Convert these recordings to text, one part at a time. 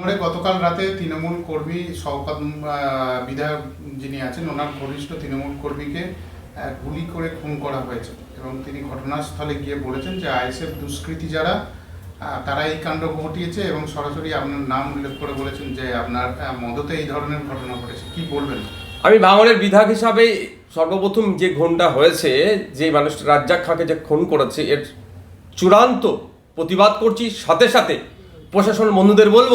আমরা গতকাল রাতে তৃণমূল কর্মী শওকত বিধায়ক যিনি আছেন, ওনার ঘনিষ্ঠ তৃণমূল কর্মীকে গুলি করে খুন করা হয়েছে এবং তিনি ঘটনাস্থলে গিয়ে বলেছেন যে আইএসএফ দুষ্কৃতী যারা তারা এই কাণ্ড ঘটিয়েছে এবং সরাসরি আপনার নাম উল্লেখ করে বলেছেন যে আপনার মদতে এই ধরনের ঘটনা ঘটেছে। কি বলবেন? আমি ভাঙড়ের বিধায়ক হিসাবে সর্বপ্রথম যে খুনটা হয়েছে, যে মানুষ রাজ্জাক খাঁকে যে খুন করেছে, এর চূড়ান্ত প্রতিবাদ করছি। সাথে সাথে প্রশাসন বন্ধুদের বলব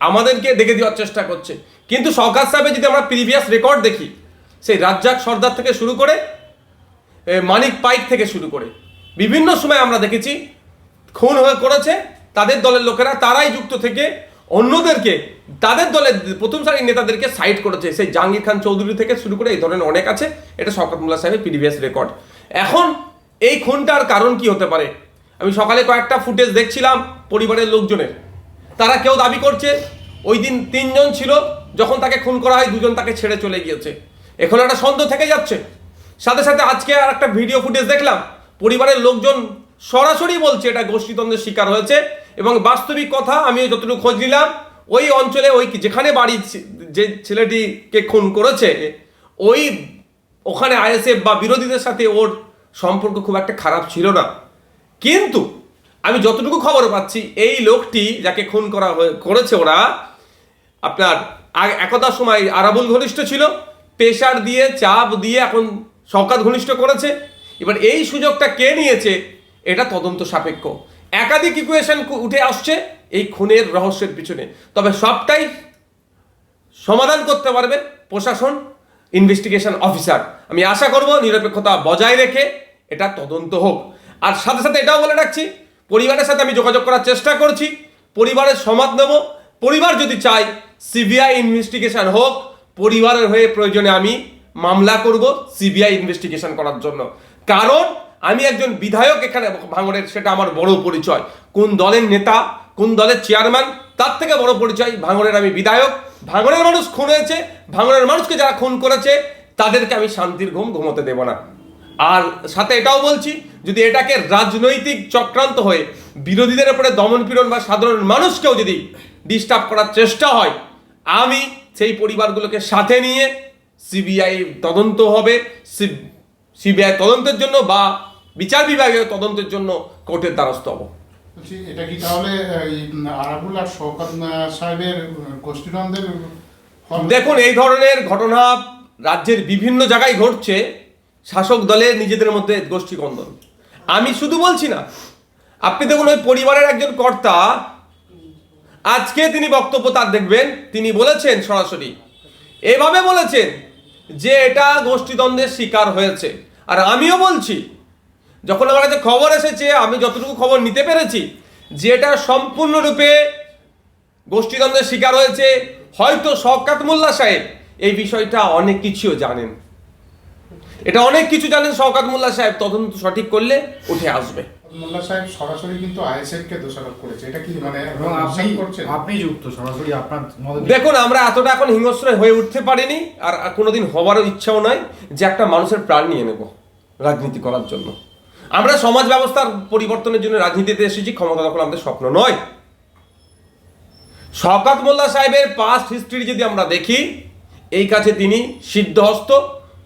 আমাদেরকে দেখে দেওয়ার চেষ্টা করছে। কিন্তু শওকাত সাহেবের যদি আমরা প্রিভিয়াস রেকর্ড দেখি, সেই রাজ্জাক সর্দার থেকে শুরু করে মানিক পাইক থেকে শুরু করে, বিভিন্ন সময় আমরা দেখেছি খুন হয়ে করেছে তাদের দলের লোকেরা, তারাই যুক্ত থেকে অন্যদেরকে, তাদের দলের প্রথম সারির নেতাদেরকে সাইড করেছে। সেই জাহাঙ্গীর খান চৌধুরী থেকে শুরু করে এই ধরনের অনেক আছে, এটা শওকত মোল্লা সাহেবের প্রিভিয়াস রেকর্ড এখন এই খুনটার কারণ কি হতে পারে? আমি সকালে কয়েকটা ফুটেজ দেখছিলাম পরিবারের লোকজনের। তারা কেউ দাবি করছে ওই দিন তিনজন ছিল, যখন তাকে খুন করা হয়, দুজন তাকে ছেড়ে চলে গিয়েছে। এখন একটা সন্দেহ থেকে যাচ্ছে। সাথে সাথে আজকে আর একটা ভিডিও ফুটেজ দেখলাম, পরিবারের লোকজন সরাসরি বলছে এটা গোষ্ঠীদ্বন্দ্বের শিকার হয়েছে এবং বাস্তবিক কথা আমি যতটুকু খোঁজ নিলাম, ওই অঞ্চলে ওই যেখানে বাড়ি যে ছেলেটিকে খুন করেছে, ওই ওখানে আইএসএফ বা বিরোধীদের সাথে ওর সম্পর্ক খুব একটা খারাপ ছিল না। কিন্তু আমি যতটুকু খবর পাচ্ছি, এই লোকটি যাকে খুন করা করেছে ওরা, আপনার একদা সময় আরাবুল ঘনিষ্ঠ ছিল প্রেশার দিয়ে, চাপ দিয়ে এখন শওকাত ঘনিষ্ঠ করেছে। এবার এই সুযোগটা কে নিয়েছে, এটা তদন্ত সাপেক্ষ। একাধিক ইকুয়েশন উঠে আসছে এই খুনের রহস্যের পিছনে। তবে সবটাই সমাধান করতে পারবে প্রশাসন ইনভেস্টিগেশন অফিসার আমি আশা করব নিরপেক্ষতা বজায় রেখে এটা তদন্ত হোক। আর সাথে সাথে এটাও বলে রাখছি পরিবারের সাথে আমি যোগাযোগ করার চেষ্টা করছি, পরিবারের সমাদ নেব। পরিবার যদি চাই সিবিআই ইনভেস্টিগেশন হোক, পরিবারের হয়ে প্রয়োজনে আমি মামলা করব সিবিআই ইনভেস্টিগেশন করার জন্য। কারণ আমি একজন বিধায়ক এখানে ভাঙড়ের, সেটা আমার বড় পরিচয়। কোন দলের নেতা, কোন দলের চেয়ারম্যান তার থেকে বড় পরিচয় ভাঙড়ের আমি বিধায়ক। ভাঙড়ের মানুষ খুন হয়েছে, ভাঙড়ের মানুষকে যারা খুন করেছে, তাদেরকে আমি শান্তির ঘুম ঘুমোতে দেব না। আর সাথে এটাও বলছি যদি এটাকে রাজনৈতিক চক্রান্ত হয়ে বিরোধীদের উপরে দমন পীড়ন বা সাধারণ মানুষকেও যদি ডিস্টার্ব করার চেষ্টা হয় আমি সেই পরিবারগুলোকে সাথে নিয়ে সিবিআই তদন্ত হবে সিবিআই তদন্তের জন্য বা বিচার বিভাগের তদন্তের জন্য কোর্টের দ্বারস্থ হব। এটা কি তাহলে আরাবুল আর শওকত সাহেবের গোষ্ঠীদ্বন্দ্বের দেখুন এই ধরনের ঘটনা রাজ্যের বিভিন্ন জায়গায় ঘটছে। শাসক দলের নিজেদের মধ্যে গোষ্ঠী কন্দন আমি শুধু বলছি না, আপনি দেখুন ওই পরিবারের একজন কর্তা। আজকে তিনি বক্তব্য তার দেখবেন, তিনি বলেছেন সরাসরি। এভাবে বলেছেন যে এটা গোষ্ঠীদ্বন্দ্বের শিকার হয়েছে। আর আমিও বলছি, যখন আমার কাছে খবর এসেছে, আমি যতটুকু খবর নিতে পেরেছি, যে এটা সম্পূর্ণরূপে গোষ্ঠীদ্বন্দ্বের শিকার হয়েছে। হয়তো শওকাত মোল্লা সাহেব এই বিষয়টা অনেক কিছুও জানেন। এটা অনেক কিছু জানেন শওকাত মোল্লা সাহেব তদন্ত সঠিক করলে উঠে আসবে। মোল্লা সাহেব সরাসরি কিন্তু আইএসএফ কে দোষারোপ করেছে। এটা কি মানে আপনি করছেন? আপনি যুক্ত সরাসরি আপনার দেখুন আমরা এতটা এখন হিংস্র হয়ে উঠতে পারিনি আর কোনোদিন হবারও ইচ্ছাও নয় যে একটা মানুষের প্রাণ নিয়ে নেব রাজনীতি করার জন্য। আমরা সমাজ ব্যবস্থার পরিবর্তনের জন্য রাজনীতিতে এসেছি ক্ষমতা দখল আমাদের স্বপ্ন নয়। শওকাত মোল্লা সাহেবের পাস্ট হিস্ট্রি যদি আমরা দেখি এই কাছে তিনি সিদ্ধহস্ত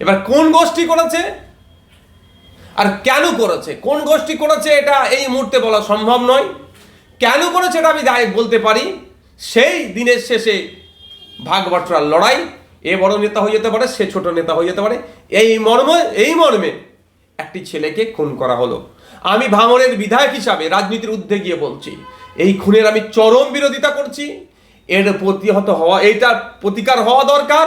এবার কোন গোষ্ঠী করেছে? আর কেন করেছে? কোন গোষ্ঠী করেছে এটা এই মুহূর্তে বলা সম্ভব নয়। কেন করেছে এটা আমি দায় বলতে পারি। সেই দিনের শেষে ভাগ লড়াই, এ বড় নেতা হয়ে যেতে পারে, সে ছোট নেতা হয়ে যেতে পারে। এই মর্মে এই মর্মে একটি ছেলেকে খুন করা হলো। আমি ভাঙনের বিধায়ক হিসাবে রাজনীতির ঊর্ধ্বে গিয়ে বলছি, এই খুনের আমি চরম বিরোধিতা করছি। এর প্রতিহত হওয়া, এইটার প্রতিকার হওয়া দরকার।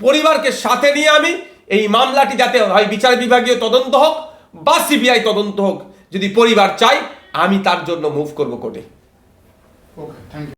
পরিবারকে সাথে নিয়ে আমি এই মামলাটি যাতে হয়, বিচার বিভাগীয় তদন্ত হোক বা সিবিআই তদন্ত হোক, যদি পরিবার চাই আমি তার জন্য মুভ করব কোর্টে। Okay thank you